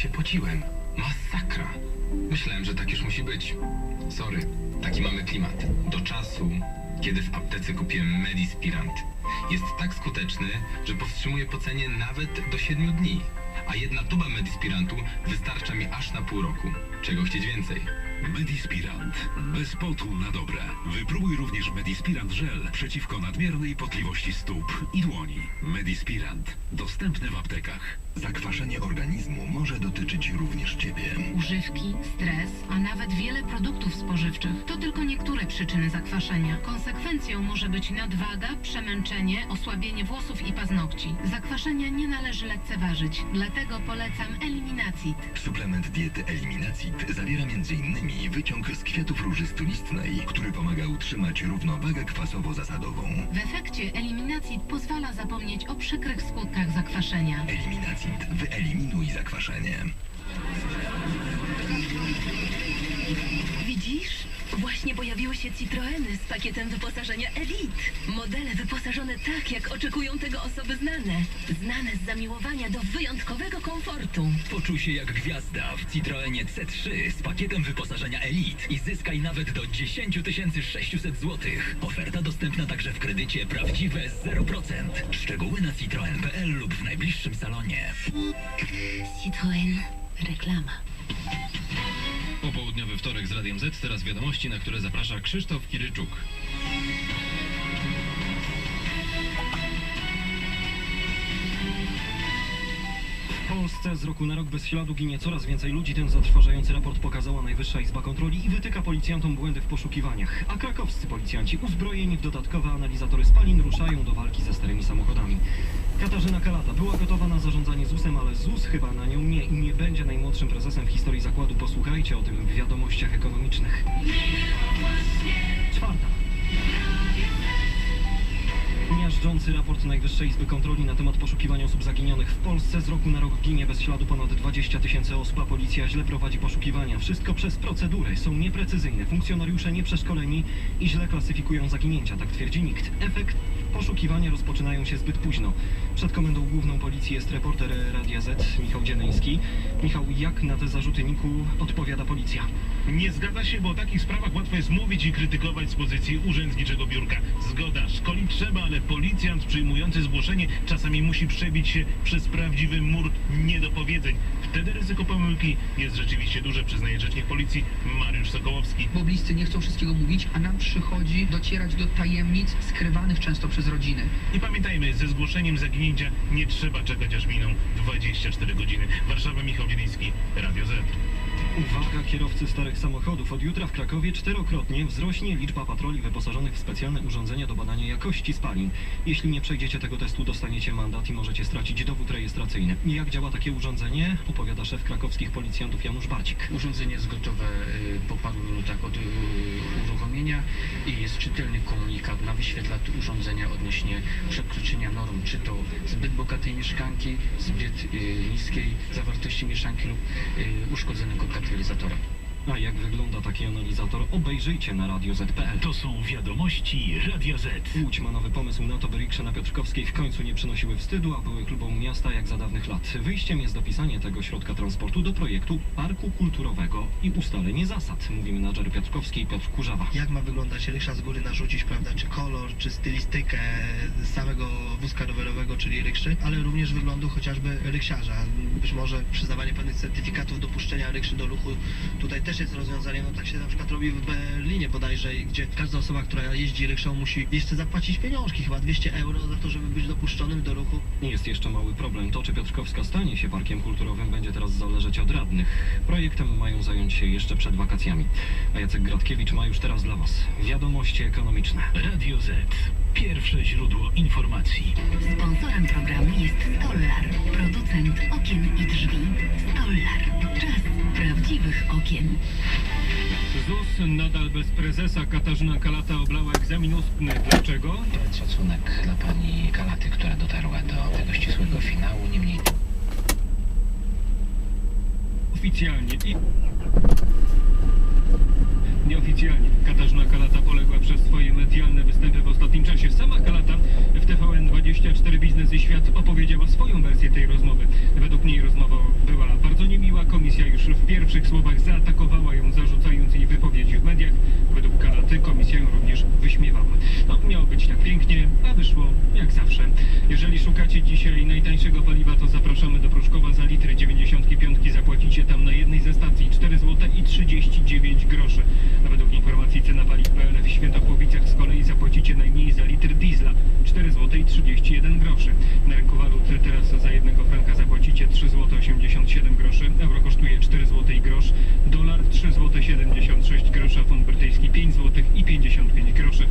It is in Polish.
się pociłem. Masakra. Myślałem, że tak już musi być. Sorry, taki mamy klimat. Do czasu, kiedy w aptece kupiłem Medispirant. Jest tak skuteczny, że powstrzymuje pocenie nawet do 7 dni. A jedna tuba Medispirantu wystarcza mi aż na pół roku. Czego chcieć więcej? Medispirant. Bez potu na dobre. Wypróbuj również Medispirant Żel przeciwko nadmiernej potliwości stóp i dłoni. Medispirant. Dostępny w aptekach. Zakwaszenie organizmu może dotyczyć również Ciebie. Używki, stres, a nawet wiele produktów spożywczych to tylko niektóre przyczyny zakwaszenia. Konsekwencją może być nadwaga, przemęczenie, osłabienie włosów i paznokci. Zakwaszenia nie należy lekceważyć, dlatego polecam eliminacit. Suplement diety Eliminacid zawiera m.in. wyciąg z kwiatów róży stulistnej, który pomaga utrzymać równowagę kwasowo-zasadową. W efekcie eliminacit pozwala zapomnieć o przykrych skutkach zakwaszenia. Eliminacid. Wyeliminuj zakwaszenie. Pojawiły się Citroeny z pakietem wyposażenia Elite. Modele wyposażone tak, jak oczekują tego osoby znane. Znane z zamiłowania do wyjątkowego komfortu. Poczuj się jak gwiazda w Citroenie C3 z pakietem wyposażenia Elite i zyskaj nawet do 10 600 zł. Oferta dostępna także w kredycie prawdziwe 0%. Szczegóły na citroen.pl lub w najbliższym salonie. Citroen. Reklama. Popołudniowy wtorek z Radiem Z, teraz wiadomości, na które zaprasza Krzysztof Kiryczuk. Polsce z roku na rok bez śladu ginie coraz więcej ludzi. Ten zatrważający raport pokazała Najwyższa Izba Kontroli i wytyka policjantom błędy w poszukiwaniach. A krakowscy policjanci uzbrojeni w dodatkowe analizatory spalin ruszają do walki ze starymi samochodami. Katarzyna Kalata była gotowa na zarządzanie ZUS-em, ale ZUS chyba na nią nie i nie będzie najmłodszym prezesem w historii zakładu. Posłuchajcie o tym w wiadomościach ekonomicznych. Czwarta. Miażdżący raport Najwyższej Izby Kontroli na temat poszukiwania osób zaginionych w Polsce. Z roku na rok ginie bez śladu ponad 20 tysięcy osób, a policja źle prowadzi poszukiwania. Wszystko przez procedury. Są nieprecyzyjne, funkcjonariusze nieprzeszkoleni i źle klasyfikują zaginięcia, tak twierdzi nikt. Efekt? Poszukiwania rozpoczynają się zbyt późno. Przed Komendą Główną Policji jest reporter Radia Z, Michał Dzieneński. Michał, jak na te zarzuty Niku odpowiada policja? Nie zgadza się, bo o takich sprawach łatwo jest mówić i krytykować z pozycji urzędniczego biurka. Zgoda, szkolić trzeba, ale policjant przyjmujący zgłoszenie czasami musi przebić się przez prawdziwy mur niedopowiedzeń. Wtedy ryzyko pomyłki jest rzeczywiście duże, przyznaje rzecznik policji Mariusz Sokołowski. bo bliscy nie chcą wszystkiego mówić, a nam przychodzi docierać do tajemnic skrywanych często przez rodziny. I pamiętajmy, ze zgłoszeniem zaginięcia nie trzeba czekać aż miną 24 godziny. Warszawa, Michał Dzieliński, Radio Z. Uwaga kierowcy starych samochodów. Od jutra w Krakowie czterokrotnie wzrośnie liczba patroli wyposażonych w specjalne urządzenia do badania jakości spalin. Jeśli nie przejdziecie tego testu, dostaniecie mandat i możecie stracić dowód rejestracyjny. Jak działa takie urządzenie? Opowiada szef krakowskich policjantów Janusz Barcik. Urządzenie jest gotowe y, po paru minutach od y, uruchomienia i jest czytelny komunikat na wyświetlacz urządzenia odnośnie przekroczenia norm, czy to zbyt bogatej mieszkanki, zbyt y, niskiej zawartości mieszanki lub uszkodzonego katalizatora. A jak wygląda taki analizator? Obejrzyjcie na Radio Z.pl. To są wiadomości Radia Z. Łódź ma nowy pomysł na to, by riksze na Piotrkowskiej w końcu nie przynosiły wstydu, a były klubą miasta jak za dawnych lat. Wyjściem jest dopisanie tego środka transportu do projektu Parku Kulturowego i ustalenie zasad, mówi menadżer Piotrkowskiej Piotr Kurzawa. jak ma wyglądać ryksza z góry narzucić, prawda, czy kolor, czy stylistykę samego wózka rowerowego, czyli rykszy, ale również wyglądu chociażby ryksiarza. Być może przyznawanie pewnych certyfikatów dopuszczenia rykszy do ruchu tutaj też jest rozwiązaniem, no tak się na przykład robi w Berlinie bodajże, gdzie każda osoba, która jeździ rykszą musi jeszcze zapłacić pieniążki, chyba 200 euro za to, żeby być dopuszczonym do ruchu. Jest jeszcze mały problem. To, czy Piotrkowska stanie się parkiem kulturowym, będzie teraz zależeć od radnych. Projektem mają zająć się jeszcze przed wakacjami. A Jacek Gratkiewicz ma już teraz dla Was wiadomości ekonomiczne. Radio Z. Pierwsze źródło informacji. Sponsorem programu jest Stollar, producent okien i drzwi. Stollar. Czas prawdziwych okien. ZUS nadal bez prezesa. Katarzyna Kalata oblała egzamin ustny. Dlaczego? Pełen szacunek dla pani Kalaty, która dotarła do tego ścisłego finału, niemniej Oficjalnie i... Nieoficjalnie Katarzyna Kalata poległa przez swoje medialne występy w ostatnim czasie. Sama Kalata w TVN24 Biznes i Świat opowiedziała swoją wersję tej rozmowy. Według niej rozmowa była bardzo niemiła. Komisja już w pierwszych słowach zaatakowała ją, zarzucając jej wypowiedzi w mediach. Według Kalaty komisja ją również wyśmiewała. No, miało być tak pięknie, a wyszło jak zawsze. Jeżeli szukacie dzisiaj najtańszego paliwa, to zapraszamy do Pruszkowa. 6 groszy, font brytyjski 5 zł i 55 groszy.